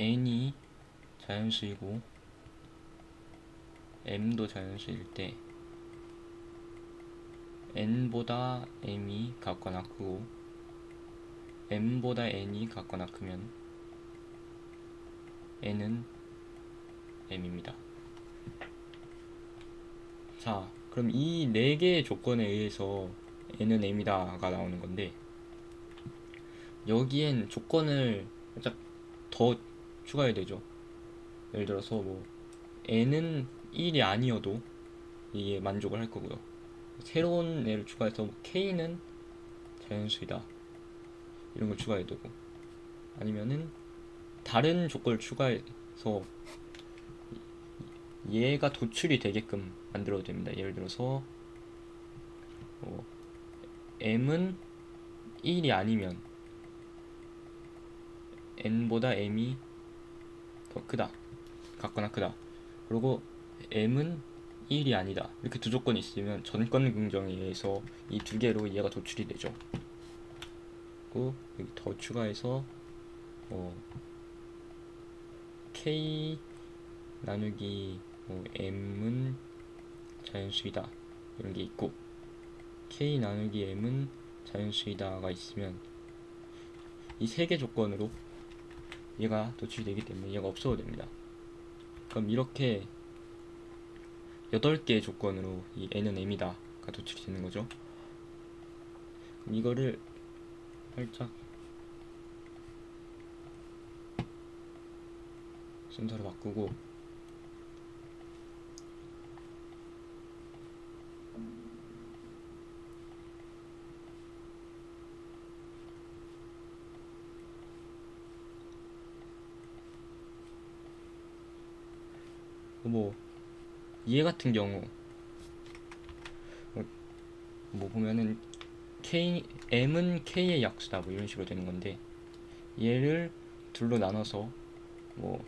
n이 자연수이고 m도 자연수일 때 n보다 m이 같거나 크고 m보다 n이 같거나 크면 n은 m입니다. 자, 그럼 이 네 개의 조건에 의해서 n은 m이다가 나오는 건데 여기엔 조건을 살짝 더 추가해야 되죠. 예를 들어서 뭐 n은 1이 아니어도 이게 만족을 할 거고요. 새로운 애를 추가해서 뭐 k는 자연수이다 이런 걸 추가해야 되고 아니면은 다른 조건을 추가해서 얘가 도출이 되게끔 만들어도 됩니다. 예를 들어서 뭐 m은 1이 아니면 n보다 m이 더 크다. 같거나 크다. 그리고 m은 1이 아니다. 이렇게 두 조건이 있으면 전권 긍정에 의해서 이 두 개로 얘가 도출이 되죠. 그리고 여기 더 추가해서 뭐 k 나누기 뭐 m은 자연수이다. 이런 게 있고 k 나누기 m은 자연수이다가 있으면 이 세 개 조건으로 얘가 도출이 되기 때문에 얘가 없어도 됩니다. 그럼 이렇게 8개의 조건으로 이 n은 m이다가 도출이 되는 거죠. 그럼 이거를 살짝 순서로 바꾸고 뭐 얘 같은 경우 뭐, 뭐 보면은 k m은 k의 약수다 뭐 이런 식으로 되는 건데 얘를 둘로 나눠서 뭐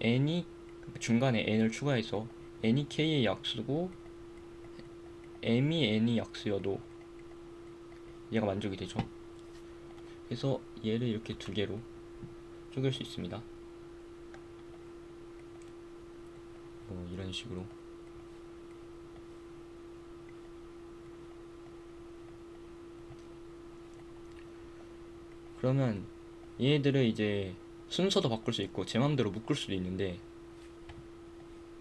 n이 중간에 n을 추가해서 n이 k의 약수고 m이 n이 약수여도 얘가 만족이 되죠. 그래서 얘를 이렇게 두 개로 쪼갤 수 있습니다. 뭐 이런 식으로. 그러면 얘네들을 이제 순서도 바꿀 수 있고 제 맘대로 묶을 수도 있는데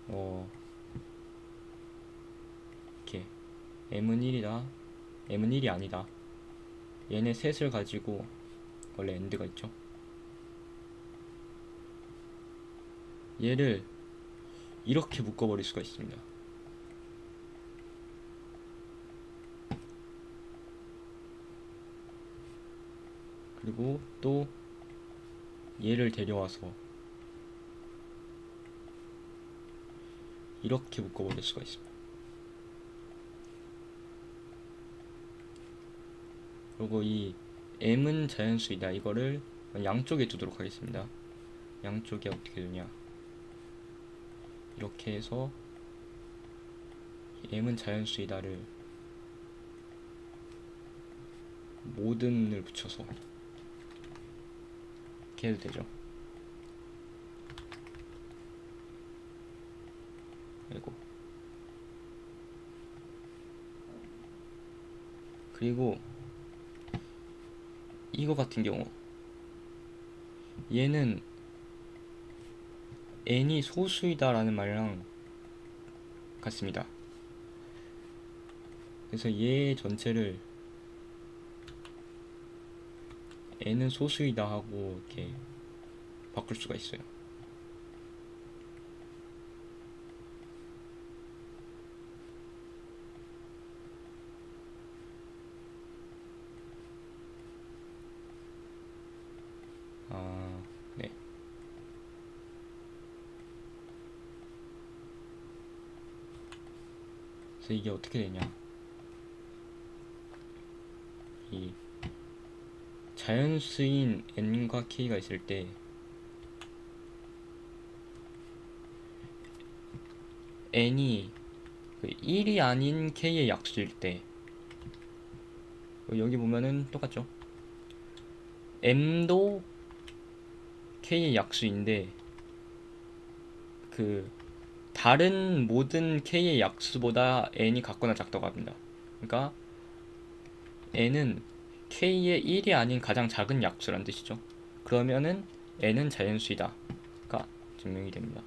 어 이렇게 m은 1이다. M은 1이 아니다. 얘네 셋을 가지고 원래 end가 있죠. 얘를 이렇게 묶어버릴 수가 있습니다. 그리고 또 얘를 데려와서 이렇게 묶어버릴 수가 있습니다. 그리고 이 m은 자연수이다 이거를 양쪽에 두도록 하겠습니다. 양쪽에 어떻게 두냐? 이렇게 해서 m은 자연수이다를 모든을 붙여서 이렇게 해도 되죠. 그리고 그리고 이거 같은 경우 얘는 n이 소수이다 라는 말이랑 같습니다. 그래서 얘 전체를 n은 소수이다 하고 이렇게 바꿀 수가 있어요. 아, 네. 그래서 이게 어떻게 되냐? 이 자연수인 n과 k가 있을 때 n이 그 1이 아닌 k의 약수일 때 여기 보면은 똑같죠? m도 k의 약수인데 그 다른 모든 k의 약수보다 n이 같거나 작다고 합니다. 그러니까 n은 k의 1이 아닌 가장 작은 약수란 뜻이죠. 그러면은 n은 자연수이다 가 증명이 됩니다.